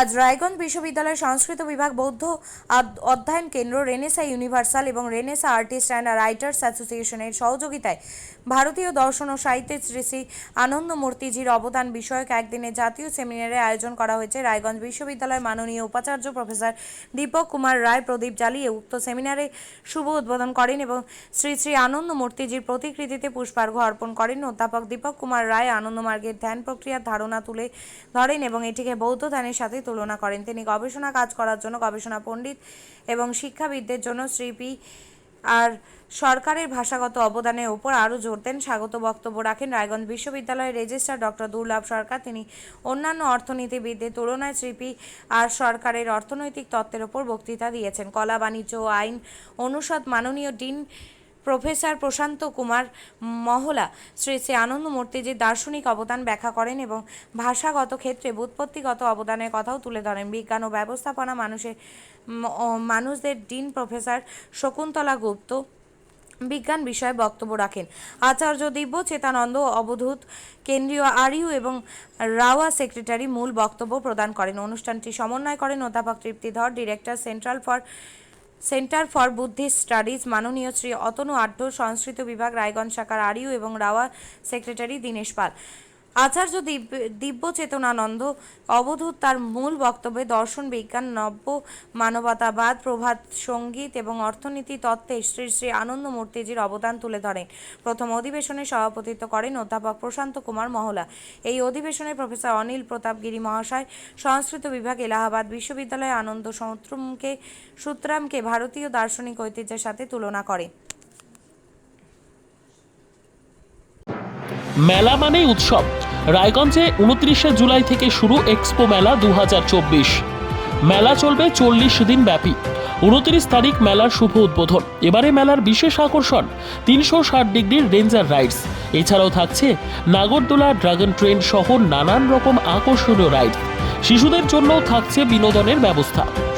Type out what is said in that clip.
আজ রায়গঞ্জ বিশ্ববিদ্যালয়ের সংস্কৃত বিভাগ বৌদ্ধ অধ্যয়ন কেন্দ্র রেনেসা ইউনিভার্সাল এবং রেনেসা আর্টিস্ট অ্যান্ড রাইটার্স অ্যাসোসিয়েশনের সহযোগিতায় ভারতীয় দর্শন ও সাহিত্যের শ্রী শ্রী আনন্দ মূর্তিজির অবদান বিষয়ক একদিনের জাতীয় সেমিনারের আয়োজন করা হয়েছে। রায়গঞ্জ বিশ্ববিদ্যালয়ের মাননীয় উপাচার্য প্রফেসর দীপক কুমার রায় প্রদীপ জ্বালিয়ে উক্ত সেমিনারে শুভ উদ্বোধন করেন এবং শ্রী শ্রী আনন্দ মূর্তিজির প্রতিকৃতিতে পুষ্পার্ঘ্য অর্পণ করেন। অধ্যাপক দীপক কুমার রায় আনন্দমার্গের ধ্যান প্রক্রিয়ার ধারণা তুলে ধরেন এবং এটিকে বৌদ্ধ ধ্যানের সাথে তুলনা করেন। তিনি গবেষণা কাজ করার জন্য গবেষণা পণ্ডিত এবং শিক্ষাবিদদের জন্য শ্রীপি আর সরকারের ভাষাগত অবদানের উপর আরও জোর দেন। স্বাগত বক্তব্য রাখেন রায়গঞ্জ বিশ্ববিদ্যালয়ের রেজিস্ট্রার ডক্টর দুর্লভ সরকার। তিনি অন্যান্য অর্থনীতিবিদদের তুলনায় শ্রীপি আর সরকারের অর্থনৈতিক তত্ত্বের ওপর বক্তৃতা দিয়েছেন। কলা, বাণিজ্য আইন অনুষদ মাননীয় ডিন প্রফেসর প্রশান্ত কুমার মহলা শ্রী শ্রী আনন্দ মূর্তিজির দার্শনিক অবদান ব্যাখ্যা করেন এবং ভাষাগত ক্ষেত্রে ব্যুৎপত্তিগত অবদানের কথাও তুলে ধরেন। বিজ্ঞান ও ব্যবস্থাপনা মানুষের মানুষদের ডিন প্রফেসর শকুন্তলা গুপ্ত বিজ্ঞান বিষয়ে বক্তব্য রাখেন। আচার্য দিব্য চেতানন্দ অবধূত কেন্দ্রীয় আরইউ এবং রাওয়া সেক্রেটারি মূল বক্তব্য প্রদান করেন। অনুষ্ঠানটি সমন্বয় করেন অধ্যাপক Triptidhar, director central for centre for Buddhist studies, মাননীয় শ্রী অতনু আড্ড সংস্কৃত বিভাগ, রায়গঞ্জ শাখার আরইউ এবং রাওয়া সেক্রেটারি দীনেশ পাল। আচার্য দিব্য- দিব্য চেতনানন্দ অবধূত তার মূল বক্তব্যে দর্শন, বিজ্ঞান, নব্য, মানবতাবাদ, প্রভাত, সংগীত এবং অর্থনীতি তত্ত্বে শ্রী শ্রী আনন্দমূর্তিজির অবদান তুলে ধরেন। প্রথম অধিবেশনে সভাপতিত্ব করেন অধ্যাপক প্রশান্ত কুমার মহলা। এই অধিবেশনে প্রফেসর অনিল প্রতাপগিরি মহাশয়, সংস্কৃত বিভাগ এলাহাবাদ বিশ্ববিদ্যালয়ে আনন্দ সূত্রমকে সূত্রামকে ভারতীয় দার্শনিক ঐতিহ্যের সাথে তুলনা করে মেলা মানেই উৎসব। রায়গঞ্জে উনত্রিশে জুলাই থেকে শুরু এক্সপো মেলা দু হাজার চব্বিশ। মেলা চলবে চল্লিশ দিন ব্যাপী। উনত্রিশ তারিখ মেলার শুভ উদ্বোধন। এবারে মেলার বিশেষ আকর্ষণ, তিনশো ষাট ডিগ্রির রেঞ্জার রাইডস। এছাড়াও থাকছে নাগরদোলা ড্রাগন ট্রেন সহ নানান রকম আকর্ষণীয় রাইড। শিশুদের জন্যও থাকছে বিনোদনের ব্যবস্থা।